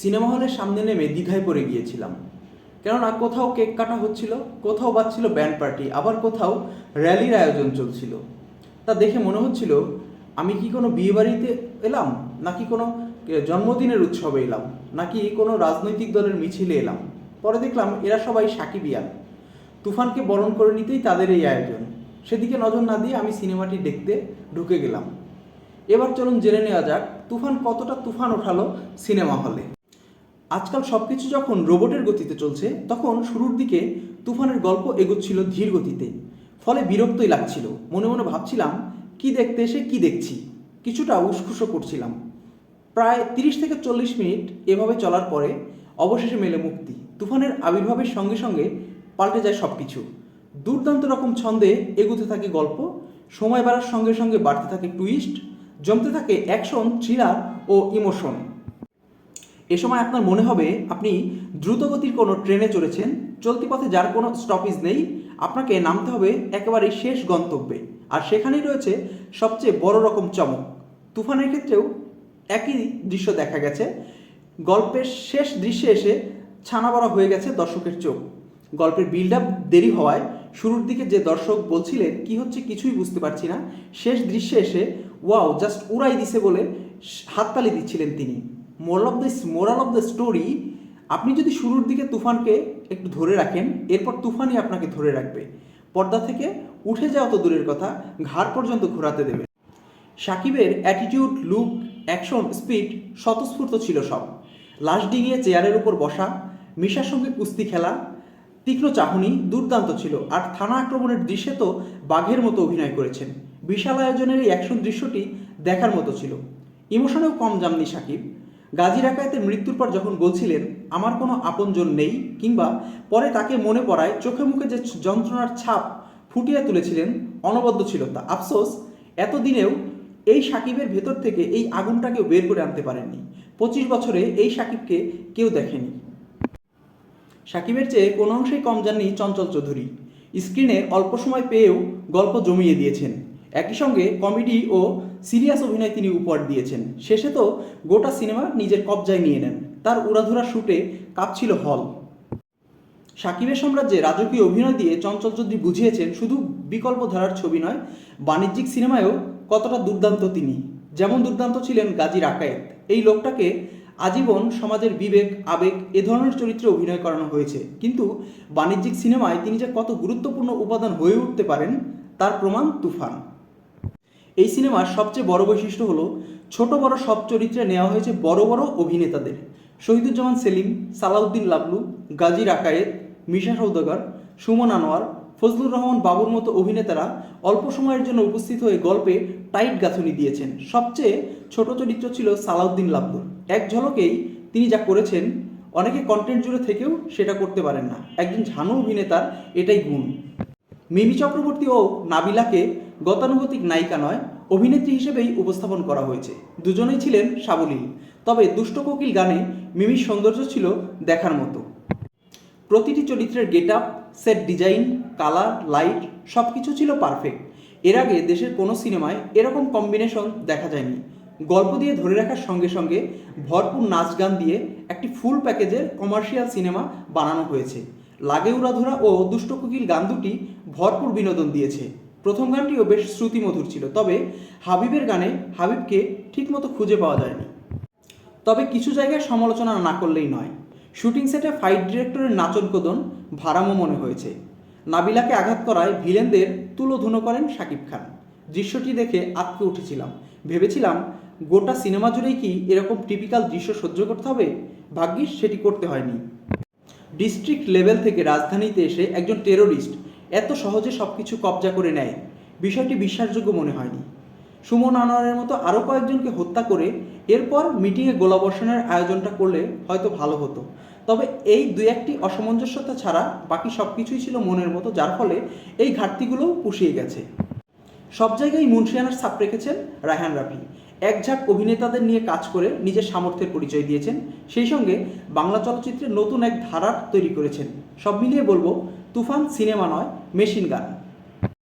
Cinema হলের সামনে নেমে দ্বিধায় পড়ে গিয়েছিলাম। কেননা কোথাও কেক কাটা হচ্ছিল, কোথাও বাজছিল ব্যান্ড পার্টি আবার কোথাও র্যালির আয়োজন চলছিল। তা দেখে মনে হচ্ছিল, আমি কি কোনো বিয়েবাড়িতে এলাম? নাকি কোনো জন্মদিনের উৎসবে এলাম? নাকি কোনো রাজনৈতিক দলের মিছিলে এলাম? পরে দেখলাম এরা সবাই সাকিবিয়ান। তুফানকে বরণ করে নিতেই তাদের এই আয়োজন। সেদিকে নজর না দিয়ে আমি সিনেমাটি দেখতে ঢুকে গেলাম। এবার চলুন জেনে নেওয়া যাক, তুফান কতটা তুফান ওঠালো সিনেমা হলে। আজকাল সব কিছু যখন রোবটের গতিতে চলছে, তখন শুরুর দিকে তুফানের গল্প এগোচ্ছিল ধীর গতিতে। ফলে বিরক্তই লাগছিল। মনে মনে ভাবছিলাম, কি দেখতে এসে কি দেখছি? কিছুটা উসখুসো করছিলাম। প্রায় তিরিশ থেকে চল্লিশ মিনিট এভাবে চলার পরে অবশেষে মেলে মুক্তি। তুফানের আবির্ভাবের সঙ্গে সঙ্গে পাল্টে যায় সব কিছু দুর্দান্ত রকম ছন্দে এগুতে থাকে গল্প, সময় বাড়ার সঙ্গে সঙ্গে বাড়তে থাকে টুইস্ট, জমতে থাকে অ্যাকশন, থ্রিলার ও ইমোশন। এ সময় আপনার মনে হবে আপনি দ্রুতগতির কোনো ট্রেনে চড়েছেন, চলতি পথে যার কোনো স্টপেজ নেই, আপনাকে নামতে হবে একেবারে শেষ গন্তব্যে। আর সেখানেই রয়েছে সবচেয়ে বড় রকম চমক। তুফানের ক্ষেত্রেও একই দৃশ্য দেখা গেছে। গল্পের শেষ দৃশ্যে এসে ছানা বড়া হয়ে গেছে দর্শকের চোখ। গল্পের বিল্ড আপ দেরি হওয়ায় শুরুর দিকে যে দর্শক বলছিলেন, কি হচ্ছে কিছুই বুঝতে পারছি না, শেষ দৃশ্যে এসে, ওয়াও, জাস্ট উড়াই দিছে বলে হাততালি দিচ্ছিলেন তিনি। Moral of the moral of the story আপনি যদি শুরুর দিকে তুফানকে একটু ধরে রাখেন, এরপর তুফানই আপনাকে ধরে রাখবে। পর্দা থেকে উঠে যাওয়া তো দূরের কথা, ঘাড় পর্যন্ত ঘোরাতে দেবে। সাকিবের অ্যাটিটিউড লুক অ্যাকশন স্পিড স্বতঃস্ফূর্ত ছিল সব। লাশ ডিঙিয়ে চেয়ারের উপর বসা, মিশার সঙ্গে কুস্তি খেলা, তীক্ষ্ণ চাহনি দুর্দান্ত ছিল, আর থানা আক্রমণের দৃশ্যে তো বাঘের মতো অভিনয় করেছেন। বিশাল আয়োজনের এই অ্যাকশন দৃশ্যটি দেখার মতো ছিল। ইমোশনেও কম যাননি সাকিব। গাজী রাকায়েতের মৃত্যুর পর যখন বলছিলেন, আমার কোনো আপনজন নেই কিংবা পরে তাকে মনে পড়ায় চোখে মুখে যে যন্ত্রণার ছাপ ফুটিয়ে তুলেছিলেন, অনবদ্য ছিল তা। আফসোস, এতদিনেও এই সাকিবের ভেতর থেকে এই আগুনটাকেও বের করে আনতে পারেননি। পঁচিশ বছরে এই সাকিবকে কেউ দেখেনি। সাকিবের চেয়ে কোনো অংশেই কম যাননি চঞ্চল চৌধুরী। স্ক্রিনে অল্প সময় পেয়েও গল্প জমিয়ে দিয়েছেন। একই সঙ্গে কমেডি ও সিরিয়াস অভিনয় তিনি উপহার দিয়েছেন। শেষে তো গোটা সিনেমা নিজের কবজায় নিয়ে নেন। তার উড়াধুরা শুটে কাঁপছিল হল। সাকিবের সাম্রাজ্যে রাজকীয় অভিনয় দিয়ে চঞ্চল চৌধুরী বুঝিয়েছেন, শুধু বিকল্প ধারার ছবি নয়, বাণিজ্যিক সিনেমায়ও কতটা দুর্দান্ত তিনি। যেমন দুর্দান্ত ছিলেন গাজী রাকায়েত। এই লোকটাকে আজীবন সমাজের বিবেক, আবেগ এ ধরনের চরিত্রে অভিনয় করানো হয়েছে। কিন্তু বাণিজ্যিক সিনেমায় তিনি যে কত গুরুত্বপূর্ণ উপাদান হয়ে উঠতে পারেন, তার প্রমাণ তুফান। এই সিনেমার সবচেয়ে বড় বৈশিষ্ট্য হলো, ছোট বড় সব চরিত্রে নেওয়া হয়েছে বড় বড় অভিনেতাদের। শহীদুজ্জামান সেলিম, সালাউদ্দিন লাবলু, গাজী রাকায়েত, মিশা সৌদাগর সুমন আনোয়ার, ফজলুর রহমান বাবুর মতো অভিনেতারা অল্প সময়ের জন্য উপস্থিত হয়ে গল্পে টাইট গাঁথুনি দিয়েছেন। সবচেয়ে ছোট চরিত্র ছিল সালাউদ্দিন লাবলুর এক ঝলকেই তিনি যা করেছেন, অনেকে কন্টেন্ট জুড়ে থেকেও সেটা করতে পারেন না। একজন ঝানু অভিনেতার এটাই গুণ। মিমি চক্রবর্তী ও নাবিলাকে গতানুগতিক নায়িকা নয়, অভিনেত্রী হিসেবেই উপস্থাপন করা হয়েছে। দুজনেই ছিলেন সাবলীল। তবে দুষ্ট কোকিল গানে মিমির সৌন্দর্য ছিল দেখার মতো। প্রতিটি চরিত্রের get up set design, colour, light সব কিছু ছিল পারফেক্ট। এর আগে দেশের কোনো সিনেমায় এরকম কম্বিনেশন দেখা যায়নি। গল্প দিয়ে ধরে রাখার সঙ্গে সঙ্গে ভরপুর নাচ গান দিয়ে একটি ফুল প্যাকেজের কমার্শিয়াল সিনেমা বানানো হয়েছে। লাগে উড়াধুরা ও দুষ্ট কোকিল গান দুটি ভরপুর বিনোদন দিয়েছে। প্রথম গানটিও বেশ শ্রুতিমধুর ছিল, তবে হাবিবের গানে হাবিবকে ঠিকমতো খুঁজে পাওয়া যায়নি। তবে কিছু জায়গায় সমালোচনা না করলেই নয়। শুটিং সেটে ফাইট ডিরেক্টরের নাচন কোদন ভাড়ামো মনে হয়েছে। নাবিলাকে আঘাত করায় ভিলেনদের তুলোধুনো করেন শাকিব খান। দৃশ্যটি দেখে আটকে উঠেছিলাম। ভেবেছিলাম, গোটা সিনেমা জুড়েই কি এরকম টিপিক্যাল দৃশ্য সহ্য করতে হবে? ভাগ্যিস সেটি করতে হয়নি। ডিস্ট্রিক্ট লেভেল থেকে রাজধানীতে এসে একজন টেরোরিস্ট এত সহজে সব কিছু কবজা করে নেয়। বিষয়টি বিশ্বাসযোগ্য মনে হয়নি। সুমন আনোয়ারের মতো আরও কয়েকজনকে হত্যা করে এরপর মিটিংয়ে গোলাবর্ষণের আয়োজনটা করলে হয়তো ভালো হতো। তবে এই দুই একটি অসামঞ্জস্যতা ছাড়া বাকি সব কিছুই ছিল মনের মতো, যার ফলে এই ঘাটতিগুলোও পুষিয়ে গেছে। সব জায়গায় মুন্সিয়ানার ছাপ রেখেছেন রায়হান রাফি। এক ঝাঁক অভিনেতাদের নিয়ে কাজ করে নিজের সামর্থ্যের পরিচয় দিয়েছেন। সেই সঙ্গে বাংলা চলচ্চিত্রে নতুন এক ধারার তৈরি করেছেন। সব মিলিয়ে বলব তুফান সিনেমা নয় মেশিন গান।